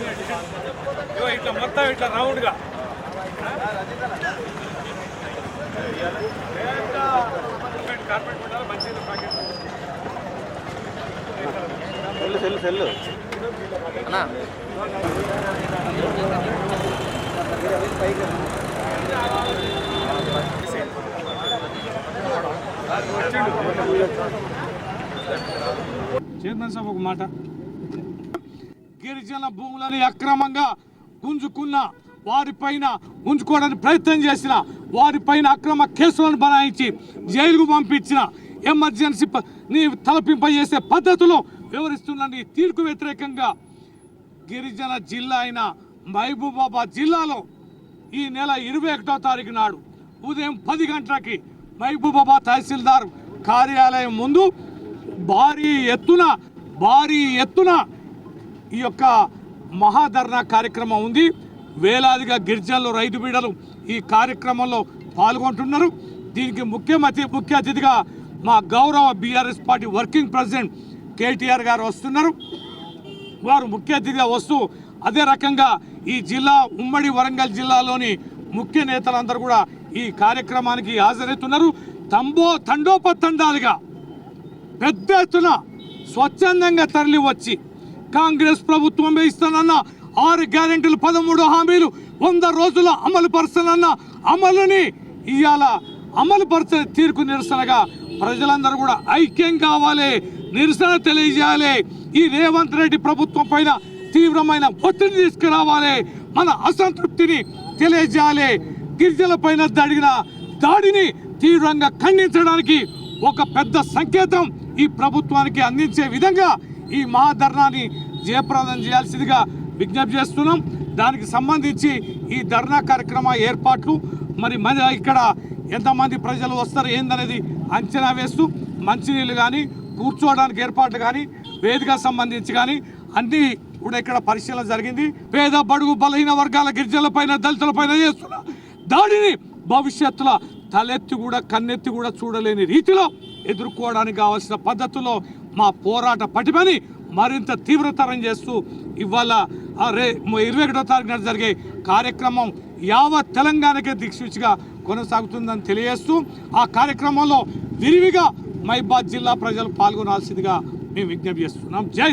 ఇగో ఇట్లా మొత్తం ఇట్లా రౌండ్గా. కార్పెట్ పెట్టాలి మంచిగా ప్యాకెట్ సెల్లు సెల్లు సెల్లు అన్నా చైర్మన్ సాబ్ ఒక మాట. గిరిజన భూములని అక్రమంగా గుంజుకున్న వారిపైన ఉంచుకోవడానికి ప్రయత్నం చేసిన వారిపైన అక్రమ కేసులను బనాయించి జైలుకు పంపించిన ఎమర్జెన్సీ ని తలపింపజేసే పద్ధతులు వివరిస్తున్న నీ తీర్పు వ్యతిరేకంగా గిరిజన జిల్లా అయిన మహబూబాబాద్ జిల్లాలో ఈ నెల ఇరవై ఒకటో తారీఖు నాడు ఉదయం పది గంటలకి మహబూబాబాద్ తహసీల్దార్ కార్యాలయం ముందు భారీ ఎత్తున భారీ ఎత్తున ఈ యొక్క మహాధర్నా కార్యక్రమం ఉంది. వేలాదిగా గిరిజనులు రైతు బీడలు ఈ కార్యక్రమంలో పాల్గొంటున్నారు. దీనికి ముఖ్యమతి ముఖ్య అతిథిగా మా గౌరవ BRS party working president KTR garu వస్తున్నారు. వారు ముఖ్య అతిథిగా వస్తూ అదే రకంగా ఈ జిల్లా ఉమ్మడి వరంగల్ జిల్లాలోని ముఖ్య నేతలందరూ కూడా ఈ కార్యక్రమానికి హాజరవుతున్నారు. తంబో తండోపతండాలుగా పెద్ద ఎత్తున స్వచ్ఛందంగా తరలి వచ్చి కాంగ్రెస్ ప్రభుత్వం ఇస్తానన్న ఆరు గ్యారెంటీలు పదమూడు హామీలు వంద రోజుల అమలు పరచనన్న అమలుని ఇవాళ అమలు పరిచే తీర్పు నిరసనగా ప్రజలందరూ కూడా ఐక్యం కావాలి నిరసన తెలియజేయాలి. ఈ రేవంత్ రెడ్డి ప్రభుత్వం పైన తీవ్రమైన ఒత్తిడి తీసుకురావాలి మన అసంతృప్తిని తెలియజేయాలి. గిరిజనుల పైన జరిగిన దాడిని తీవ్రంగా ఖండించడానికి ఒక పెద్ద సంకేతం ఈ ప్రభుత్వానికి అందించే విధంగా ఈ మహాధర్నాన్ని జయప్రదం చేయాల్సిందిగా విజ్ఞప్తి చేస్తున్నాం. దానికి సంబంధించి ఈ ధర్నా కార్యక్రమ ఏర్పాట్లు మరి మన ఇక్కడ ఎంతమంది ప్రజలు వస్తారు ఏందనేది అంచనా వేస్తూ మంచినీళ్ళు కానీ కూర్చోవడానికి ఏర్పాట్లు కానీ వేదిక సంబంధించి కానీ అన్నీ కూడా ఇక్కడ పరిశీలన జరిగింది. పేద బడుగు బలహీన వర్గాల గిరిజనులపైన దళితులపైన చేస్తున్న దాడిని భవిష్యత్తులో తలెత్తి కూడా కన్నెత్తి కూడా చూడలేని రీతిలో ఎదుర్కోవడానికి కావాల్సిన పద్ధతుల్లో మా పోరాట పటిమని మరింత తీవ్రతరం చేస్తూ ఇవాళ రే ఇరవై ఒకటో తారీఖున జరిగే కార్యక్రమం యావత్ తెలంగాణకే దిక్సూచిగా కొనసాగుతుందని తెలియజేస్తూ ఆ కార్యక్రమంలో విరివిగా మైబాద్ జిల్లా ప్రజలు పాల్గొనాల్సిందిగా మేము విజ్ఞప్తి చేస్తున్నాం. జై